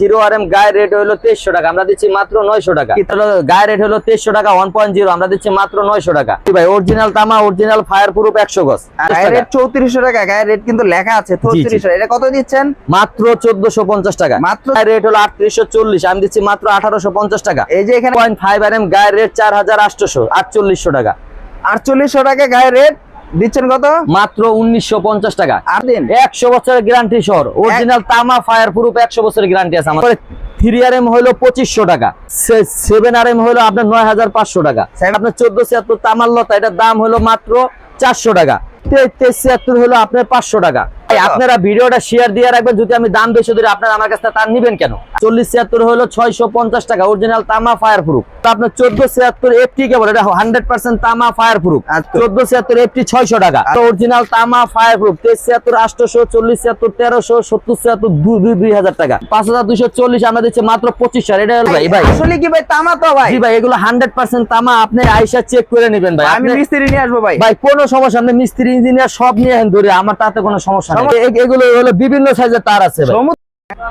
Zero R M গায়ের rate হলো তেইশশো টাকা। আমরা দিচ্ছি মাত্র নয়শো টাকা। গায়ের রেট হলো তেইশশো টাকা ওয়ান পয়েন্ট জিরো আমরা দিচ্ছি মাত্র নয়শো টাকা। ভাই অরিজিনাল তামা অরিজিনাল ফায়ার প্রুফ একশো গজ। রেট চৌত্রিশশো টাকা গায়ের রেট কিন্তু লেখা আছে এটা কত দিচ্ছেন? মাত্র চোদ্দশো পঞ্চাশ টাকা। মাত্র রেট হলো আটত্রিশশো চল্লিশ। আমি দিচ্ছি মাত্র আঠারোশো পঞ্চাশ টাকা। এই যে এখানে পয়েন্ট ফাইভ আর এম গায়ের রেট চার হাজার আটশোশো আটচল্লিশশো টাকা। আটচল্লিশশো টাকা গায়ের রেট দিচ্ছেন কত? মাত্র উনিশশো পঞ্চাশ টাকা। আর দিন। একশো বছরের গ্যারান্টি সর অরিজিনাল তামা ফায়ার প্রুফ একশো বছরের গ্যারান্টি আছে আমার। থ্রি আর এম হলো পঁচিশশো টাকা। সেভেন আর এম হলো আপনার নয় হাজার পাঁচশো টাকা। আপনার চোদ্দ ছিয়াত্তর তামাল লতা এটার দাম হলো মাত্র চারশো টাকা। তেইশ ছিয়াত্তর হলো আপনার পাঁচশো টাকা। আপনারা ভিডিওটা শেয়ার দিয়ে রাখবেন যদি আমি দাম বেশি ধরে আপনারা আমার কাছে তার নিবেন কেন? চল্লিশ ছিয়াত্তর হলো ছয়শো পঞ্চাশ টাকা অরিজিনাল তামা ফায়ার প্রুফ আপনার চোদ্দ ছিয়াত্তর এফটি কেবল এটা হান্ড্রেড পার্সেন্ট তামা ফায়ার প্রুফ। চোদ্দ ছিয়াত্তর এফটি ছয়শো টাকা। অরিজিনাল তামা ফায়ার প্রুফ তেইশ ছিয়াত্তর আটশোশো চল্লিশ ছিয়াত্তর তেরোশো সত্তর ছিয়াত্তর দুই দুই হাজার টাকা। পাঁচ হাজার দুইশো চল্লিশ আমরা দিচ্ছি মাত্র পঁচিশ হাজার এটা ভাই ভাই। আসলে কি ভাই তামা তো ভাই। জি ভাই এগুলো হান্ড্রেড পার্সেন্ট তামা আপনি আইসা চেক করে নেবেন ভাই। আমি মিস্ত্রি নিয়ে আসব ভাই। ভাই কোনো সমস্যা নেই মিস্ত্রি ইঞ্জিনিয়ার সব নিয়ে ধরে আমার তাতে কোনো সমস্যা নেই। এগুলো হলো বিভিন্ন সাইজের তার আছে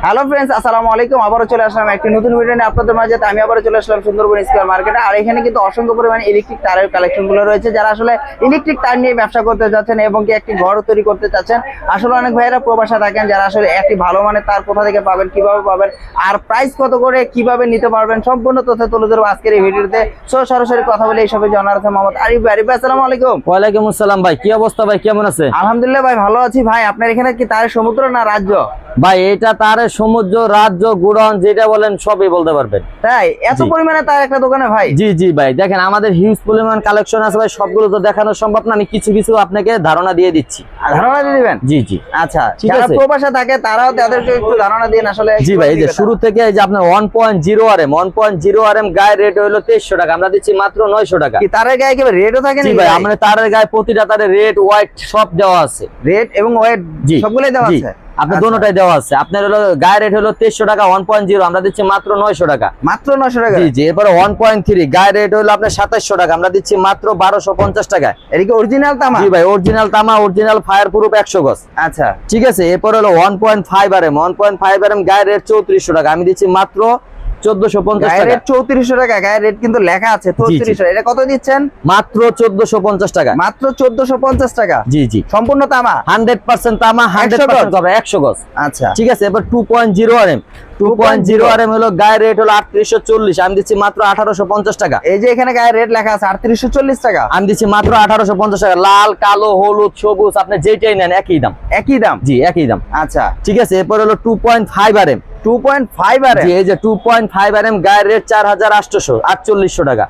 হ্যালো ফ্রেন্ডস আসসালামু আলাইকুম। আবারও চলে আসলাম একটি নতুন ভিডিও নিয়ে আপনাদের মাঝে। আমি আবারও চলে আসলাম সুন্দরবন স্কোয়ার মার্কেটে আর এখানে কিন্তু অসংখ্য পরিমাণে ইলেকট্রিক তারের কালেকশনগুলো রয়েছে। যারা আসলে ইলেকট্রিক তার নিয়ে ব্যবসা করতে যাচ্ছেন এবং কি একটি ঘর তৈরি করতে চাচ্ছেন আসলে অনেক ভাইয়েরা প্রবাসা থাকেন যারা আসলে একটি ভালো মানের তার কোথা থেকে পাবেন কীভাবে পাবেন আর প্রাইস কত করে কীভাবে নিতে পারবেন সম্পূর্ণ তথ্য তুলে ধরবো আজকের এই ভিডিওতে সো সরাসরি কথা বলে এইসবে জানার আছে মোহাম্মদ আরিফ ভাই। আরিফ ভাই আসসালামু আলাইকুম। ওয়ালাইকুম আসসালাম ভাই কি অবস্থা ভাই? কেমন আছে? আলহামদুলিল্লাহ ভাই ভালো আছি ভাই। আপনার এখানে কি তারের সমুদ্র না রাজ্য? ভাই এটা তারে সমুদ্র রাজ্য গুড়ন যেটা বলেন সবই বলতে পারবেন। তাই? এত। পরিমাণে তার একটা দোকানে ভাই? জি জি ভাই। দেখেন আমাদের হিউজ পরিমাণ কালেকশন আছে ভাই সবগুলো তো দেখানো সম্ভব না আমি কিছু কিছু আপনাকে ধারণা দিয়ে দিচ্ছি। ধারণা দিয়ে দিবেন? জি জি। আচ্ছা ঠিক যারা আছে। প্রবাসে থাকে তারাও তাদেরকে একটু ধারণা দিন আসলে জি ভাই এই যে শুরু থেকে এই যে আপনার one point zero R M one point zero R M গায়ের রেট হলো তেইশশো টাকা আমরা দিচ্ছি মাত্র নয়শো টাকা। কি তারের গায়ে কি রেটও থাকে জি ভাই আমরা তারের গায়ে প্রতিটা তারের রেট হোয়াইট সব দেওয়া আছে। রেট এবং ওয়েট জি সবগুলোই দেওয়া আছে? আপনার আচ্ছা। দোনোটাই দেওয়া আছে। আপনার হলো গায়ের রেট হলো তেইশশো টাকা ওয়ান পয়েন্ট জিরো আমরা দিচ্ছি মাত্র নয়শো টাকা। মাত্র 900 টাকা? জি জি এরপরে ওয়ান পয়েন্ট থ্রি গায়ের রেট হলো আপনার সাতাশশো টাকা আমরা দিচ্ছি মাত্র বারোশো পঞ্চাশ টাকা। এদিকে অরিজিনাল তামা? জি ভাই অরিজিনাল তামা অরিজিনাল ফায়ার প্রুফ একশো গজ। আচ্ছা। ঠিক আছে এরপর হলো one point five R M one point five R M গায়ের রেট চৌত্রিশশো টাকা আমি দিচ্ছি মাত্র 1450 টাকা। রেট কিন্তু লেখা আছে 3400 এটা কত দিচ্ছেন? মাত্র 1450 টাকা। মাত্র 1450 টাকা? জি জি। সম্পূর্ণ তামা? 100% তামা 100% গজ। আচ্ছা। ঠিক আছে এবার 2.0 আরএম আটচল্লিশশো আমি টাকা। এই যে এখানে রেট লেখা আছে টাকা। আমি কালো হলুদ সবুজ আপনি যেটাই নেন একই দাম। একই দাম? জি একই দাম। আচ্ছা। ঠিক আছে এরপর হলো 2.5 আর এম এই যে 2.5 আর এম রেট 4800 4800 টাকা।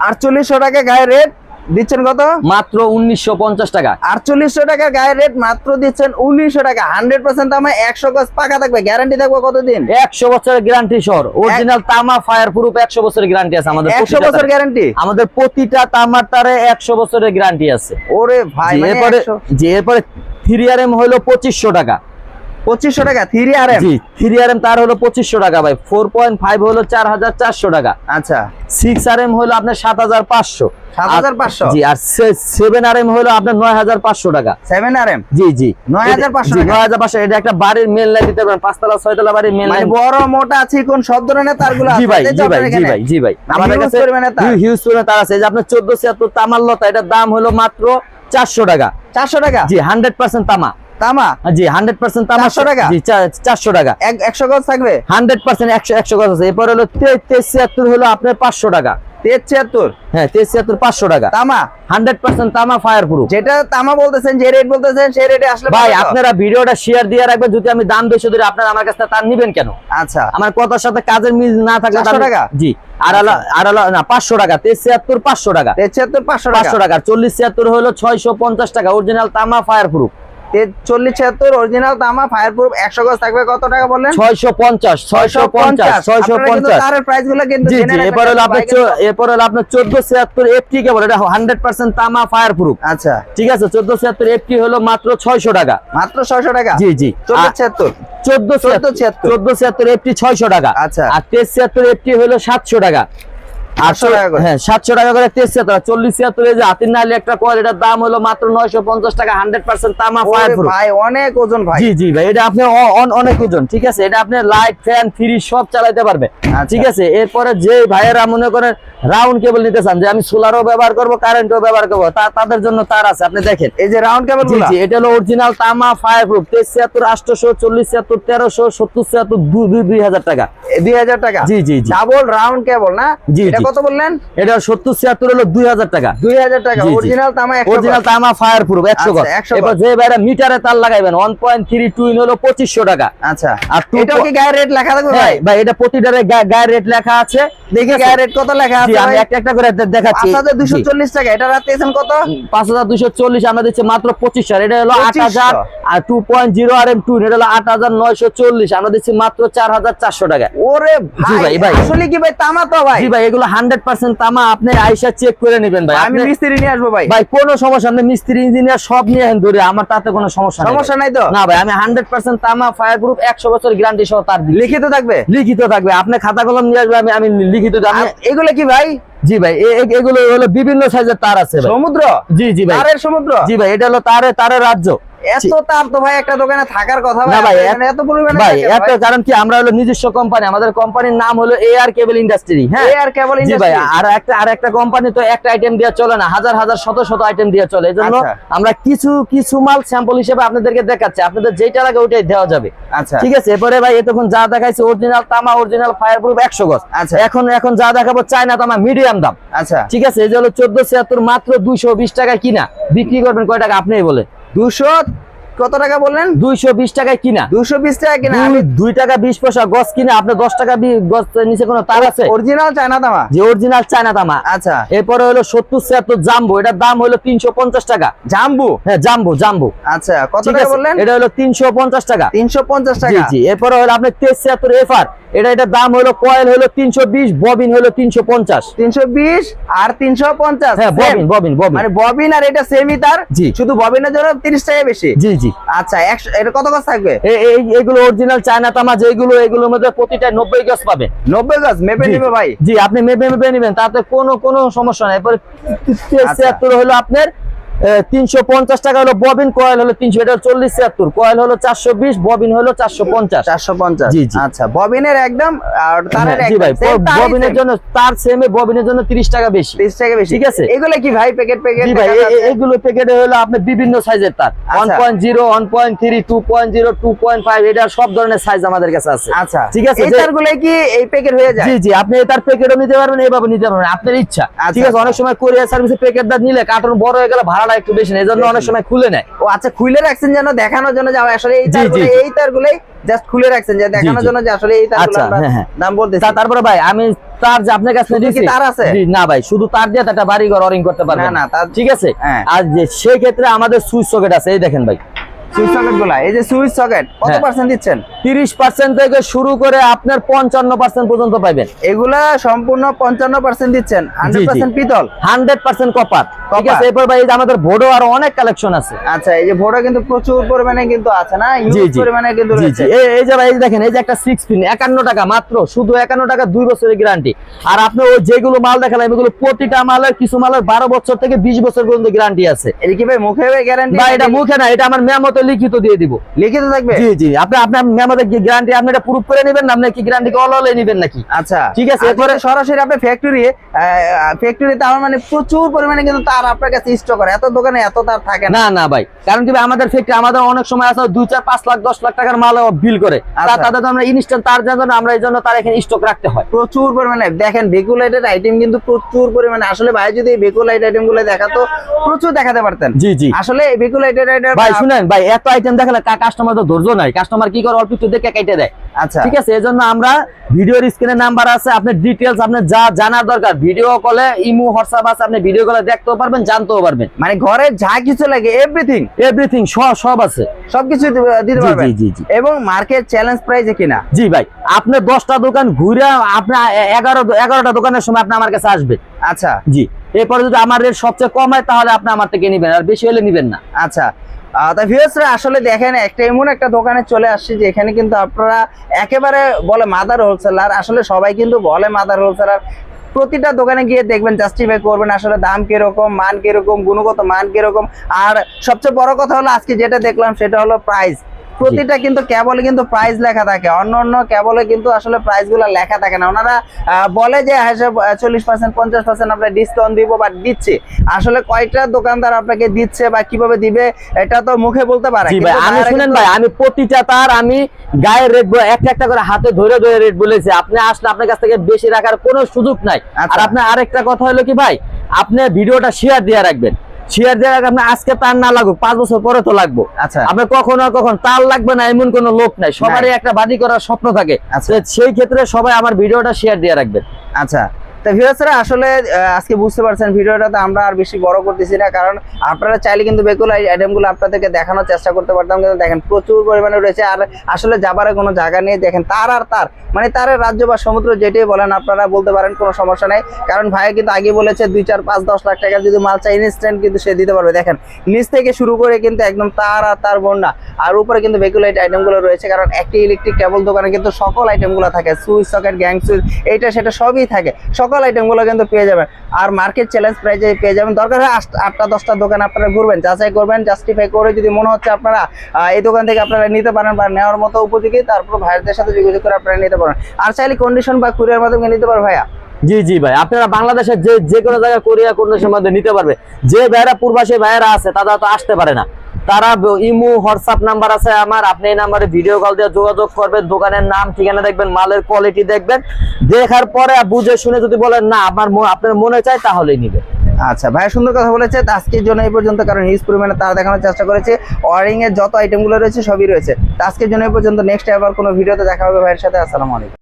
4800 টাকা গায়ের রেট দিচ্ছেন কত? মাত্র উনিশশো পঞ্চাশ টাকা। আটচল্লিশশো টাকার গায়ের রেট মাত্র দিচ্ছেন উনিশশো টাকা। হান্ড্রেড পার্সেন্ট আমার একশো গজ পাকা থাকবে। গ্যারান্টি থাকবে কতদিন? একশো বছরের গ্যারান্টি সর অরিজিনাল তামা ফায়ার প্রুফ একশো বছরের গ্যারান্টি আছে আমাদের একশো বছর গ্যারান্টি? আমাদের প্রতিটা তামার তারে একশো বছরের গ্যারান্টি আছে। ওরে ভাই মানে এরপরে 100 জি এরপরে থ্রি আর এম হলো পঁচিশশো টাকা। পঁচিশশো টাকা three R M? Three R M তার হলো পঁচিশশো টাকা ভাই। ফোর পয়েন্ট ফাইভ হলো চার হাজার চারশো টাকা। আচ্ছা। সিক্স আর এম হলো আপনার সাত হাজার পাঁচশো। জি আর সেভেন আর এম হলো আপনার নয় হাজার পাঁচশো টাকা। সেভেন আর এম? জি জি। 9,500 জি, টাকা? 9,500 এটা একটা বাড়ির মেল লাইন দিতে পারবেন পাঁচতলা ছয়তলা বাড়ির মেল মানে লাইন বড় মোটা সব ধরনের তারগুলো জি ভাই জি ভাই জি ভাই জি ভাই। আমাদের কাছে হিউজ পরিমাণে তার আছে। যে আপনার তামার লতা এটার দাম হলো মাত্র চারশো টাকা। চারশো টাকা? জি হান্ড্রেড পার্সেন্ট তামা। তামা? জি হান্ড্রেড পার্সেন্ট তামা 400 টাকা? জি চারশো টাকা। এক- একশো গজ থাকবে? হান্ড্রেড পার্সেন্ট একশো একশো গজ আছে। এরপর হলো হলো আপনার পাঁচশো টাকা। তেজ ছিয়াত্তর? হ্যাঁ তেইশ ছিয়াত্তর পাঁচশো টাকা। তামা? হান্ড্রেড পার্সেন্ট তামা ফায়ার প্রুফ যেটা তামা বলতেছেন যে রেট বলতেছেন সেই রেটে আসলে ভাই আপনারা ভিডিওটা শেয়ার দিয়ে রাখবেন যদি আমি দাম বেশি ধরে আপনারা আমার কাছে তার নিবেন কেন? আচ্ছা। আমার কথার সাথে কাজের মিল না থাকলে 400 টাকা? জি না পাঁচশো টাকা তেইশ ছিয়াত্তর পাঁচশো টাকা। তেজ ছিয়াত্তর পাঁচশো টাকা। পাঁচশো টাকা চল্লিশ ছিয়াত্তর হলো ছয়শো পঞ্চাশ টাকা অরিজিনাল তামা ফায়ার প্রুফ তেজ চল্লিশ ছিয়াত্তর অরিজিনাল তামা ফায়ার প্রুফ একশো গজ থাকবে কত টাকা বললেন? ছয়শো পঞ্চাশ ছয়শো পঞ্চাশ। ছয়শো পঞ্চাশ। প্রাইসগুলো কিন্তু জি জেনে জি রাখবেন এরপর হলো আপনার এরপর হলো আপনার চোদ্দ ছিয়াত্তর এফটি কেবল এটা হান্ড্রেড পার্সেন্ট তামা ফায়ার প্রুফ আচ্ছা। ঠিক আছে চোদ্দ ছিয়াত্তর এফটি হলো মাত্র ছয়শো টাকা। মাত্র ছয়শো টাকা? জি জি। ছিয়াত্তর? চোদ্দ ছিয়াত্তর চোদ্দ ছিয়াত্তর। এফটি ছয়শো টাকা। আচ্ছা। আর তেইশ ছিয়াত্তর এফটি হলো সাতশো টাকা। আটশো টাকা করে। হ্যাঁ সাতশো টাকা করে তেইশ ছিয়াত্তর চল্লিশ ছিয়াত্তর এই যে হাতির নালি একটা কয়েল এটার দাম হলো মাত্র নয়শো পঞ্চাশ টাকা হান্ড্রেড পার্সেন্ট তামা ভাই অনেক ওজন ভাই। জি জি ভাই এটা আপনি অনেক ওজন ঠিক আছে? এটা আপনি লাইট ফ্যান ফ্রিজ সব চালাতে পারবে আচ্ছা। ঠিক আছে? এরপরে যে ভাইয়েরা মনে করেন রাউন্ড কেবল নিতে চান যে আমি সোলারও ব্যবহার করব কারেন্টও ব্যবহার করব তাদের জন্য তার আছে আপনি দেখেন। এই যে রাউন্ড কেবল জি এটা হলো অরিজিনাল তামা ফায়ার প্রুফ তেইশ ছিয়াত্তর আটশোশো চল্লিশ ছিয়াত্তর তেরোশো সত্তর ছিয়াত্তর দুই দুই হাজার টাকা। দুই হাজার টাকা? জি জি ডাবল রাউন্ড কেবল না? জি। কত বললেন? এটা সত্তর ছিয়াত্তর হলো দুই হাজার টাকা। দুই হাজার টাকা। জি, জি। অরিজিনাল তামা অরিজিনাল তামা ফায়ার প্রুফ একশো আচ্ছা, গজ এবার যে ভাইরা মিটারে তার লাগাইবেন ওয়ান পয়েন্ট থ্রি টুইন হলো পঁচিশশো টাকা। আচ্ছা। আর এটাও কি গায়ের রেট লেখা থাকবে হ্যাঁ ভাই? ভাই এটা প্রতিটারে গায়ের রেট লেখা আছে। দেখি গায়ের রেট কত লেখা আছে আমি একটা একটা করে দেখাচ্ছি। পাঁচ হাজার দুশো জি। চল্লিশ টাকা। এটা রাতে এসেন কত? পাঁচ হাজার দুশো চল্লিশ আমরা দিচ্ছি মাত্র পঁচিশ হাজার এটা হলো আট হাজার আর two point zero R M two এটা হলো আট হাজার নয়শো চল্লিশ আমরা দিচ্ছি মাত্র চার হাজার চারশো টাকা। ওরে ভাই ভাই, ভাই। আসলে কি ভাই তামা তো ভাই? জি ভাই এগুলো হান্ড্রেড পার্সেন্ট তামা আপনি আইসা চেক করে নেবেন ভাই। আমি মিস্ত্রি নিয়ে আসব ভাই। ভাই কোনো সমস্যা নেই। মিস্ত্রি ইঞ্জিনিয়ার সব নিয়ে আহেন ধরে। আমার তাতে কোনো সমস্যা সমস্যা নাই তো? না ভাই আমি হান্ড্রেড পার্সেন্ট তামা ফায়ার প্রুফ একশো বছর গ্যারান্টি সহ তার লিখিত থাকবে? লিখিত থাকবে। আপনি খাতা কলম নিয়ে আসবে আমি আমি লিখিত আমি এগুলো কি ভাই? জি ভাই এগুলো হলো বিভিন্ন সাইজের তার আছে সমুদ্র? জি জি ভাই। তারের সমুদ্র? জি ভাই এটা হলো তারে তারে রাজ্য। এত তার তো ভাই একটা দোকানে থাকার কথা না ভাই, এত- পরিমাণে ভাই এত কারণ কি আমরা হলো নিজস্ব কোম্পানি আমাদের কোম্পানির নাম হলো এআর কেবল ইন্ডাস্ট্রি হ্যাঁ? এয়ার কেবল জি ভাই আর একটা আর একটা কোম্পানি তো একটা আইটেম দিয়ে চলে না হাজার হাজার শত শত আইটেম দিয়ে চলে এজন্য। আমরা কিছু কিছু মাল স্যাম্পল হিসেবে আপনাদেরকে দেখাচ্ছি আপনাদের যেটা লাগে ওইটাই দেওয়া যাবে। আচ্ছা। ঠিক আছে এরপরে ভাই এতক্ষণ যা দেখাইছে অরিজিনাল তামা অরিজিনাল ফায়ার প্রুফ একশো গজ। আচ্ছা। এখন এখন যা দেখাবো চায়না তামা মিডিয়াম দাম। আচ্ছা। ঠিক আছে এই যে হলো চোদ্দ ছিয়াত্তর মাত্র দুইশো বিশ টাকা কিনা বিক্রি করবেন কয় টাকা আপনি বলে দুশো কত টাকা বললেন? দুইশো বিশ টাকায় কিনা। দুশো বিশ টাকা কিনা। আমি দুই- টাকা বিশ পয়সা গজ কিনে আপনি দশ টাকা গজ নিচে কোনো তার আছে? অরিজিনাল চায়না তামা। যে অরিজিনাল চায়না তামা। আচ্ছা। এরপরে হলো সত্তর ছিয়াত্তর জাম্বো এটার দাম হলো তিনশো পঞ্চাশ টাকা। জাম্বু? হ্যাঁ জাম্বো জাম্বো। আচ্ছা কত টাকা বললেন? এটা হলো তিনশো পঞ্চাশ টাকা। তিনশো পঞ্চাশ টাকা। জি এরপরে হলো আপনার তেইশ ছিয়াত্তর এফআর এটা এটার দাম হলো কয়েল হলো তিনশো বিশ ববিন হলো তিনশো পঞ্চাশ। তিনশো বিশ আর তিনশো পঞ্চাশ হ্যাঁ ববিন ববিন ববিন মানে ববিন আর এটা সেমই তার জি। শুধু ববিনের জন্য তিরিশ টাকা বেশি। জি জি। আচ্ছা একশো এটা কত গাছ থাকবে? এই- এগুলো অরিজিনাল চায়না তামা যেগুলো এগুলোর মধ্যে প্রতিটা নব্বই গজ পাবে। নব্বই গাছ মেপে নিবে ভাই। জি আপনি মেপে মেপে নেবেন তাতে কোনো কোনো সমস্যা নাই। এরপরে আচ্ছা। ছিয়াত্তর হলো আপনার তিনশো পঞ্চাশ টাকা হলো ববিন কয়েল হলো তিনশো এটা চল্লিশ ছিয়াত্তর। কয়েল হলো চারশো বিশ ববিন হলো চারশো পঞ্চাশ। চারশো পঞ্চাশ। জি, জি। আচ্ছা ববিনের একদম আর তারের হ্যাঁ, ববিনের জন্য তার সেমে ববিনের জন্য তিরিশ টাকা বেশি। 30 টাকা বেশি। ঠিক আছে। এগুলো কি ভাই প্যাকেট প্যাকেট জি ভাই এগুলো প্যাকেটে হলো আপনার বিভিন্ন সাইজের তার। One. Point zero one point three two point zero two point five এটা সব ধরনের সাইজ আমাদের কাছে আছে। আচ্ছা। ঠিক আছে? এই তারগুলো কি এই প্যাকেট হয়ে যায়? জি জি আপনি তার প্যাকেটও নিতে পারবেন এইভাবে নিতে পারবেন আপনার ইচ্ছা। আচ্ছা, ঠিক আছে? অনেক আচ্ছা। সময় কোরিয়ার সার্ভিসে প্যাকেটটা নিলে কার্টন বড় হয়ে গেলে ভাড়াটা একটু বেশি নেই এই জন্য অনেক সময় খুলে নেয় ও আচ্ছা খুলে রাখছেন যেন দেখানোর জন্য যে আসলে এই তারগুলো। এই তারগুলোই জাস্ট খুলে রাখছেন যে দেখানোর জন্য যে আসলে এই তারগুলো আচ্ছা, আমরা হ্যাঁ, হ্যাঁ। দাম বলতেছি তারপরে ভাই আমি তার যে আপনার কাছে দিছি তার আছে? না ভাই শুধু তার দিয়ে একটা বাড়ি ঘর অরিং করতে পারবেন না, না, তার- ঠিক আছে হ্যাঁ। আর যে সেই ক্ষেত্রে আমাদের সুইচ সকেট আছে এই দেখেন ভাই সুইচ সকেটগুলা এই যে সুইচ সকেট কত হ্যাঁ। পার্সেন্ট দিচ্ছেন তিরিশ পার্সেন্ট থেকে শুরু করে আপনার পঞ্চান্ন পার্সেন্ট পর্যন্ত পাবেন এগুলা সম্পূর্ণ পঞ্চান্ন পার্সেন্ট দিচ্ছেন হান্ড্রেড পার্সেন্ট পিতল। হান্ড্রেড পার্সেন্ট কপার ঠিক আছে এরপর ভাই আমাদের ভোডো আরও অনেক কালেকশন আছে। আচ্ছা এই যে ভোটা কিন্তু প্রচুর পরিমাণে কিন্তু আছে না? জি জি। পরিমাণে কিন্তু রয়েছে। এই- এই যে ভাই দেখেন এই যে একটা সিক্স পিন একান্ন টাকা মাত্র শুধু একান্ন টাকা দুই বছরের গ্যারান্টি আর আপনি ওই যেগুলো মাল দেখালাম এগুলো প্রতিটা মালের কিছু মালের বারো বছর থেকে বিশ বছর পর্যন্ত গ্যারান্টি আছে। এটা কি ভাই মুখে গ্যারান্টি বা এটা মুখে না এটা আমার মেমোতে লিখিত দিয়ে দিব। লিখিত থাকবে? জি জি। আপনি আপনার মেমোতে গ্যারান্টি আপনি এটা প্রুফ করে নেবেন আপনি কি গ্যারান্টি অল অলে নেবেন নাকি? আচ্ছা। ঠিক আছে, এরপরে- সরাসরি আপনি ফ্যাক্টরি ফ্যাক্টরিতে আমার মানে প্রচুর পরিমাণে কিন্তু তার আপনার কাছে স্টক করে। এত দোকানে এত তার থাকে না। না না ভাই। কারণ কি আমাদের ফ্যাক্টরি আমাদের অনেক সময় আছে দুই চার পাঁচ লাখ দশ লাখ টাকার মাল বিল করে। আচ্ছা। তাদের তো আমরা ইনস্ট্যান্ট তার জন্য আমরা এই জন্য তার এখানে স্টক রাখতে হয়। প্রচুর পরিমাণে। দেখেন ভেকুলাইটেড আইটেম কিন্তু প্রচুর পরিমাণে। আসলে ভাই যদি ভেকুলাইট আইটেমগুলো দেখাতো প্রচুর দেখাতে পারতেন। জি জি। আসলে ভেকুলাইটেড আইটেম ভাই শুনেন ভাই এত আইটেম দেখালে কাস্টমার তো ধৈর্য নাই। কাস্টমার কি করে অল্প দেখে কেটে দেয়। আচ্ছা। ঠিক আছে এজন্য আমরা ভিডিওর স্ক্রিনে নাম্বার আছে আপনার ডিটেলস আপনি যা জানার দরকার ভিডিও কলে ইমো হোয়াটসঅ্যাপ আছে আপনি ভিডিও কলে দেখতেও পারবেন জানতেও পারবেন। মানে ঘরে যা কিছু লাগে এভরিথিং এভরিথিং সব সব আছে। সবকিছু দিতে- দিতে পারবেন? জি, জি, জি। এবং মার্কেট চ্যালেঞ্জ প্রাইজে কিনা? জি ভাই আপনি দশটা দোকান ঘুরে আপনি এ- এগারো এগারোটা দোকানের সময় আপনি আমার কাছে আসবেন। আচ্ছা। জি এরপরে যদি আমার রেট সবচেয়ে কম হয় তাহলে আপনি আমার থেকে নেবেন আর বেশি হলে নেবেন না। আচ্ছা। তা আসলে দেখেন, একটা এমন একটা দোকানে চলে আসছি যে এখানে কিন্তু আপনারা একেবারে বলে মাদার হোলসেলার আসলে সবাই কিন্তু বলে মাদার হোলসেলার প্রতিটা দোকানে গিয়ে দেখবেন জাস্টিফাই করবেন আসলে দাম কীরকম, মান কীরকম, গুণগত মান কীরকম। আর সবচেয়ে বড় কথা হলো, আজকে যেটা দেখলাম, সেটা হলো প্রাইস প্রতিটা কিন্তু কেবলে কিন্তু প্রাইস লেখা থাকে। অন্য অন্য কেবলে কিন্তু আসলে প্রাইসগুলো লেখা থাকে না। ওনারা বলে যে হ্যাঁ চল্লিশ পার্সেন্ট পঞ্চাশ পার্সেন্ট আমরা ডিসকাউন্ট দিব বা দিচ্ছে। আসলে কয়টা দোকানদার আপনাকে দিচ্ছে বা কীভাবে দিবে এটা তো মুখে বলতে পারে আমি শুনেন ভাই আমি প্রতিটা তার আমি গায়ের রেট একটা একটা করে হাতে ধরে ধরে রেট বলেছি। আপনি আসলে আপনার কাছ থেকে বেশি রাখার কোনো সুযোগ নাই। আচ্ছা। আর আপনার আরেকটা কথা হলো কি ভাই আপনি ভিডিওটা শেয়ার দিয়ে রাখবেন। শেয়ার দেওয়ার আপনার আজকে তার না লাগুক পাঁচ বছর পরে তো লাগবো। আচ্ছা। আপনার কখনো কখন তার লাগবে না এমন কোনো লোক নাই। সবারই একটা বাড়ি করার স্বপ্ন থাকে। আচ্ছা। সেই ক্ষেত্রে সবাই আমার ভিডিওটা শেয়ার দিয়ে রাখবেন। আচ্ছা। তো ভিউয়ার্সরা আসলে আজকে বুঝতে পারছেন ভিডিওটাতে আমরা আর বেশি বড় করতেছি না, কারণ আপনারা চাইলে কিন্তু বেকুল আইটেমগুলো আপনাদেরকে দেখানোর চেষ্টা করতে পারতাম, কিন্তু দেখেন প্রচুর পরিমাণে রয়েছে, আর আসলে যাবার কোনো জায়গা নেই, দেখেন তার আর তার মানে তারের রাজ্য বা সমুদ্র যেটাই বলেন আপনারা বলতে পারেন, কোনো সমস্যা নেই, কারণ ভাই কিন্তু আগে বলেছে দুই, চার, পাঁচ, দশ লাখ টাকা যদি মাল চাই ইনস্ট্যান্ট কিন্তু সে দিতে পারবে, দেখেন নিচ থেকে শুরু করে কিন্তু একদম তার আর তার বন্যা, আর উপরে কিন্তু বেকুলাইট আইটেমগুলো রয়েছে, কারণ একটি ইলেকট্রিক কেবল দোকানে কিন্তু সকল আইটেমগুলো থাকে, সুইচ, সকেট, গ্যাং সুইচ, এইটা, সেটা সবই থাকে সকল আইটেমগুলো কিন্তু পেয়ে যাবেন। আর মার্কেট চ্যালেঞ্জ প্রাইজে পেয়ে যাবেন। দরকার হয় আটটা, দশটা দোকান আপনারা ঘুরবেন, যাচাই করবেন জাস্টিফাই করে যদি মনে হচ্ছে আপনারা এই দোকান থেকে আপনারা নিতে পারেন বা নেওয়ার মতো উপযোগী, তারপর ভাইয়াদের সাথে যোগাযোগ করে আপনারা নিতে পারেন। আর চাইলে কন্ডিশন বা কুরিয়ার মাধ্যমে নিতে পারেন ভাইয়া। জি জি ভাই। আপনারা বাংলাদেশের যে যে কোনো জায়গায় কোরিয়া কন্ডিশনের মধ্যে নিতে পারবে। যে ভাইয়েরা পূর্বাসী ভাইয়েরা আছে, তারা তো আসতে পারে না। তারা ইমো, হোয়াটসঅ্যাপ নাম্বার আছে আমার। আপনি এই নাম্বারে ভিডিও কল দিয়ে যোগাযোগ করবেন। দোকানের নাম, ঠিকানা দেখবেন, মালের কোয়ালিটি দেখবেন। দেখার পরে বুঝে শুনে যদি বলেন, না, আমার আপনার মনে চায় তাহলেই নিবে আচ্ছা ভাইয়া সুন্দর কথা বলেছে। আজকের জন্য এই পর্যন্ত, কারণ হিউজ পরিমাণে তারা দেখানোর চেষ্টা করেছে। ওয়ারিং এর যত আইটেমগুলো রয়েছে, সবই রয়েছে। আজকের জন্য এই পর্যন্ত। নেক্সট আবার কোনো ভিডিওতে দেখা হবে ভাইয়ের সাথে। আসসালামু আলাইকুম।